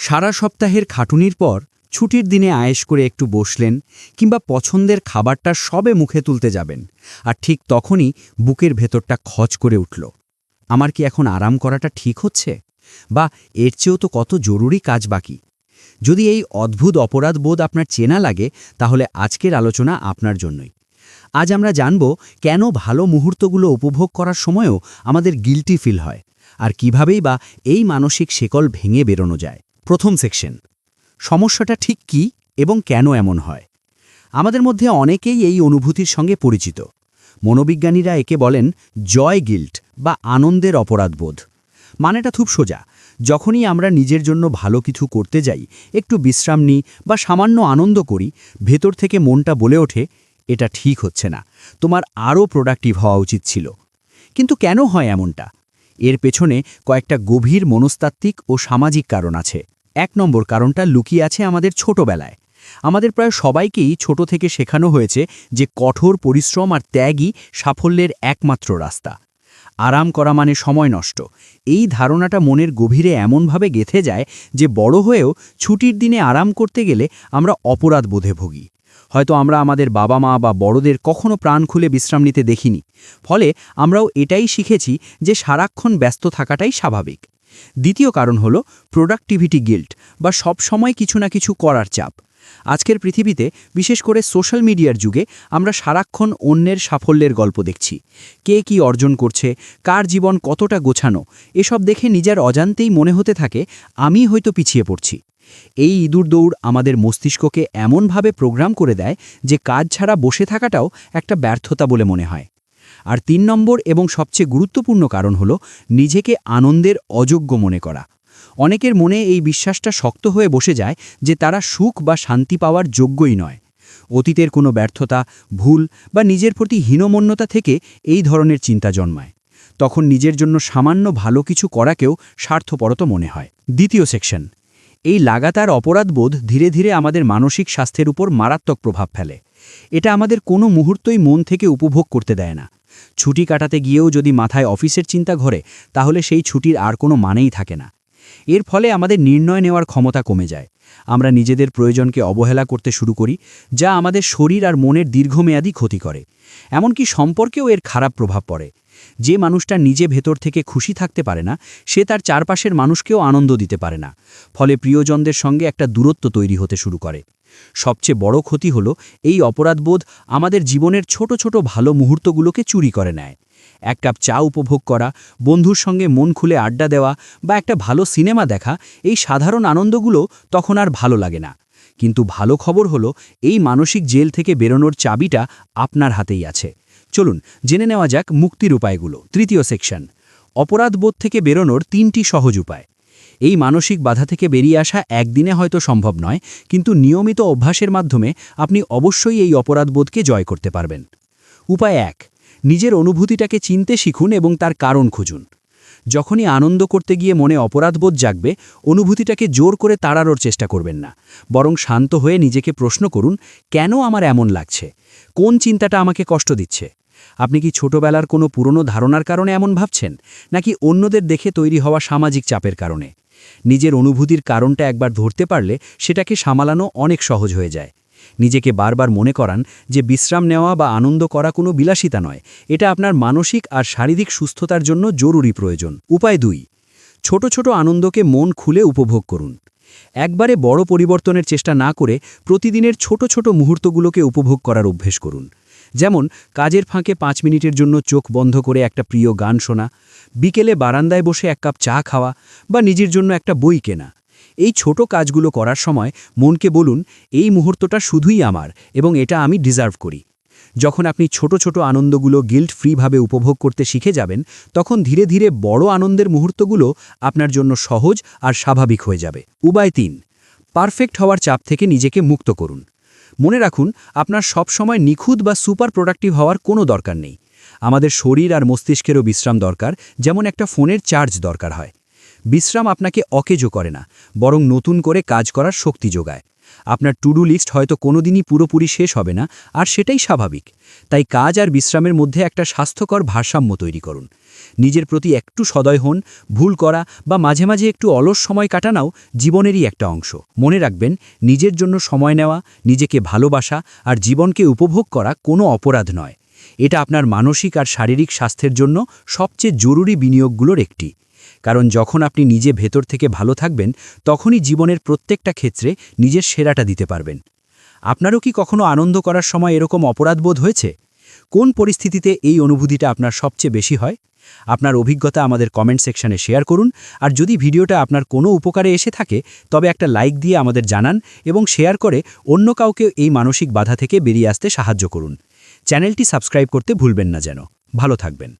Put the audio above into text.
সারা সপ্তাহের খাটুনির পর ছুটির দিনে আয়েশ করে একটু বসলেন কিংবা পছন্দের খাবারটা সবে মুখে তুলতে যাবেন। আর ঠিক তখনই বুকের ভেতরটা খচ করে উঠল। আমার কি এখন আরাম করাটা ঠিক হচ্ছে? বা এর চেয়েও তো কত জরুরি কাজ বাকি? যদি এই অদ্ভুত অপরাধ বোধ আপনার চেনা লাগে, তাহলে আজকের আলোচনা আপনার জন্যই। আজ আমরা জানব কেন ভালো মুহূর্তগুলো উপভোগ করার সময়ও আমাদের গিলটি ফিল হয়, আর কিভাবেই বা এই মানসিক শেকল ভেঙে বেরোনো যায়। প্রথম সেকশন। সমস্যাটা ঠিক কি এবং কেন এমন হয়? আমাদের মধ্যে অনেকেই এই অনুভূতির সঙ্গে পরিচিত। মনোবিজ্ঞানীরা একে বলেন জয় গিল্ট বা আনন্দের অপরাধবোধ। মানেটা খুব সোজা। যখনই আমরা নিজের জন্য ভালো কিছু করতে যাই, একটু বিশ্রাম নিই বা সামান্য আনন্দ করি, ভেতর থেকে মনটা বলে ওঠে, এটা ঠিক হচ্ছে না। তোমার আরও প্রোডাক্টিভ হওয়া উচিত ছিল। কিন্তু কেন হয় এমনটা? এর পেছনে কয়েকটা গভীর মনস্তাত্ত্বিক ও সামাজিক কারণ আছে। এক নম্বর কারণটা লুকিয়ে আছে আমাদের ছোটবেলায়। আমাদের প্রায় সবাইকেই ছোট থেকে শেখানো হয়েছে যে কঠোর পরিশ্রম আর ত্যাগই সাফল্যের একমাত্র রাস্তা। আরাম করা মানে সময় নষ্ট। এই ধারণাটা মনের গভীরে এমনভাবে গেথে যায় যে বড় হয়েও ছুটির দিনে আরাম করতে গেলে আমরা অপরাধ বোধে ভুগি। হয়তো আমরা আমাদের বাবা মা বা বড়দের কখনো প্রাণ খুলে বিশ্রাম নিতে দেখিনি। ফলে আমরাও এটাই শিখেছি যে সারাক্ষণ ব্যস্ত থাকাটাই স্বাভাবিক। দ্বিতীয় কারণ হল প্রোডাক্টিভিটি গিল্ট বা সব সময় কিছু না কিছু করার চাপ। আজকের পৃথিবীতে বিশেষ করে সোশ্যাল মিডিয়ার যুগে আমরা সারাক্ষণ অন্যের সাফল্যের গল্প দেখছি। কে কি অর্জন করছে, কার জীবন কতটা গোছানো, এসব দেখে নিজের অজান্তেই মনে হতে থাকে আমি হয়তো পিছিয়ে পড়ছি। এই ইঁদুর দৌড় আমাদের মস্তিষ্ককে এমনভাবে প্রোগ্রাম করে দেয় যে কাজ ছাড়া বসে থাকাটাও একটা ব্যর্থতা বলে মনে হয়। আর তিন নম্বর এবং সবচেয়ে গুরুত্বপূর্ণ কারণ হল নিজেকে আনন্দের অযোগ্য মনে করা। অনেকের মনে এই বিশ্বাসটা শক্ত হয়ে বসে যায় যে তারা সুখ বা শান্তি পাওয়ার যোগ্যই নয়। অতীতের কোনো ব্যর্থতা, ভুল বা নিজের প্রতি হীনমন্যতা থেকে এই ধরনের চিন্তা জন্মায়। তখন নিজের জন্য সামান্য ভালো কিছু করাকেও স্বার্থপরত মনে হয়। দ্বিতীয় সেকশন, এই লাগাতার অপরাধবোধ ধীরে ধীরে আমাদের মানসিক স্বাস্থ্যের উপর মারাত্মক প্রভাব ফেলে। এটা আমাদের কোনো মুহূর্তই মন থেকে উপভোগ করতে দেয় না। ছুটি কাটাতে গিয়েও যদি মাথায় অফিসের চিন্তা ঘরে, তাহলে সেই ছুটির আর কোনো মানেই থাকে না। এর ফলে আমাদের নির্ণয় নেওয়ার ক্ষমতা কমে যায়। আমরা নিজেদের প্রয়োজনকে অবহেলা করতে শুরু করি, যা আমাদের শরীর আর মনের দীর্ঘমেয়াদী ক্ষতি করে। এমনকি সম্পর্কেও এর খারাপ প্রভাব পড়ে। যে মানুষটা নিজে ভেতর থেকে খুশি থাকতে পারে না, সে তার চারপাশের মানুষকেও আনন্দ দিতে পারে না। ফলে প্রিয়জনদের সঙ্গে একটা দূরত্ব তৈরি হতে শুরু করে। সবচেয়ে বড় ক্ষতি হল এই অপরাধবোধ আমাদের জীবনের ছোট ছোট ভালো মুহূর্তগুলোকে চুরি করে নেয়। এক কাপ চা উপভোগ করা, বন্ধুর সঙ্গে মন খুলে আড্ডা দেওয়া বা একটা ভালো সিনেমা দেখা, এই সাধারণ আনন্দগুলো তখন আর ভালো লাগে না। কিন্তু ভালো খবর হলো এই মানসিক জেল থেকে বেরোনোর চাবিটা আপনার হাতেই আছে। চলুন, জেনে নেওয়া যাক মুক্তির উপায়গুলো। তৃতীয় সেকশন। অপরাধবোধ থেকে বেরোনোর তিনটি সহজ উপায়। এই মানসিক বাধা থেকে বেরিয়ে আসা একদিনে হয়তো সম্ভব নয়, কিন্তু নিয়মিত অভ্যাসের মাধ্যমে আপনি অবশ্যই এই অপরাধবোধকে জয় করতে পারবেন। উপায় এক, নিজের অনুভূতিটাকে চিনতে শিখুন এবং তার কারণ খুঁজুন। যখনই আনন্দ করতে গিয়ে মনে অপরাধবোধ জাগবে, অনুভূতিটাকে জোর করে তাড়ানোর চেষ্টা করবেন না। বরং শান্ত হয়ে নিজেকে প্রশ্ন করুন, কেন আমার এমন লাগছে? কোন চিন্তাটা আমাকে কষ্ট দিচ্ছে? আপনি কি ছোটবেলার কোনো পুরনো ধারণার কারণে এমন ভাবছেন? নাকি অন্যদের দেখে তৈরি হওয়া সামাজিক চাপের কারণে? নিজের অনুভূতির কারণটা একবার ধরতে পারলে সেটাকে সামালানো অনেক সহজ হয়ে যায়। নিজেকে বারবার মনে করান যে বিশ্রাম নেওয়া বা আনন্দ করা কোনো বিলাসিতা নয়। এটা আপনার মানসিক আর শারীরিক সুস্থতার জন্য জরুরি প্রয়োজন। উপায় দুই, ছোট ছোট আনন্দকে মন খুলে উপভোগ করুন। একবারে বড় পরিবর্তনের চেষ্টা না করে প্রতিদিনের ছোট ছোট মুহূর্তগুলোকে উপভোগ করার অভ্যেস করুন। যেমন, কাজের ফাঁকে পাঁচ মিনিটের জন্য চোখ বন্ধ করে একটা প্রিয় গান শোনা, বিকেলে বারান্দায় বসে এক কাপ চা খাওয়া বা নিজের জন্য একটা বই কেনা। এই ছোট কাজগুলো করার সময় মনকে বলুন, এই মুহূর্তটা শুধুই আমার এবং এটা আমি ডিজার্ভ করি। যখন আপনি ছোট ছোট আনন্দগুলো গিল্ট ফ্রিভাবে উপভোগ করতে শিখে যাবেন, তখন ধীরে ধীরে বড় আনন্দের মুহূর্তগুলো আপনার জন্য সহজ আর স্বাভাবিক হয়ে যাবে। উপায় তিন, পারফেক্ট হওয়ার চাপ থেকে নিজেকে মুক্ত করুন। মনে রাখুন, আপনার সব সময় নিখুঁত বা সুপার প্রোডাক্টিভ হওয়ার কোনো দরকার নেই। আমাদের শরীর আর মস্তিষ্কেরও বিশ্রাম দরকার, যেমন একটা ফোনের চার্জ দরকার হয়। বিশ্রাম আপনাকে অকেজো করে না, বরং নতুন করে কাজ করার শক্তি যোগায়। আপনার টুডু লিস্ট হয়তো কোনোদিনই পুরোপুরি শেষ হবে না, আর সেটাই স্বাভাবিক। তাই কাজ আর বিশ্রামের মধ্যে একটা স্বাস্থ্যকর ভারসাম্য তৈরি করুন। নিজের প্রতি একটু সদয় হন, ভুল করা বা মাঝে মাঝে একটু অলস সময় কাটানাও জীবনেরই একটা অংশ। মনে রাখবেন, নিজের জন্য সময় নেওয়া, নিজেকে ভালোবাসা আর জীবনকে উপভোগ করা কোনো অপরাধ নয়। এটা আপনার মানসিক আর শারীরিক স্বাস্থ্যের জন্য সবচেয়ে জরুরি বিনিয়োগগুলোর একটি। কারণ যখন আপনি নিজে ভেতর থেকে ভালো থাকবেন, তখনই জীবনের প্রত্যেকটা ক্ষেত্রে নিজের সেরাটা দিতে পারবেন। আপনারও কি কখনো আনন্দ করার সময় এরকম অপরাধবোধ হয়েছে? কোন পরিস্থিতিতে এই অনুভূতিটা আপনার সবচেয়ে বেশি হয়? আপনার অভিজ্ঞতা আমাদের কমেন্ট সেকশনে শেয়ার করুন। আর যদি ভিডিওটা আপনার কোনো উপকারে এসে থাকে, তবে একটা লাইক দিয়ে আমাদের জানান এবং শেয়ার করে অন্য কাউকে এই মানসিক বাধা থেকে বেরিয়ে আসতে সাহায্য করুন। চ্যানেলটি সাবস্ক্রাইব করতে ভুলবেন না যেন। ভালো থাকবেন।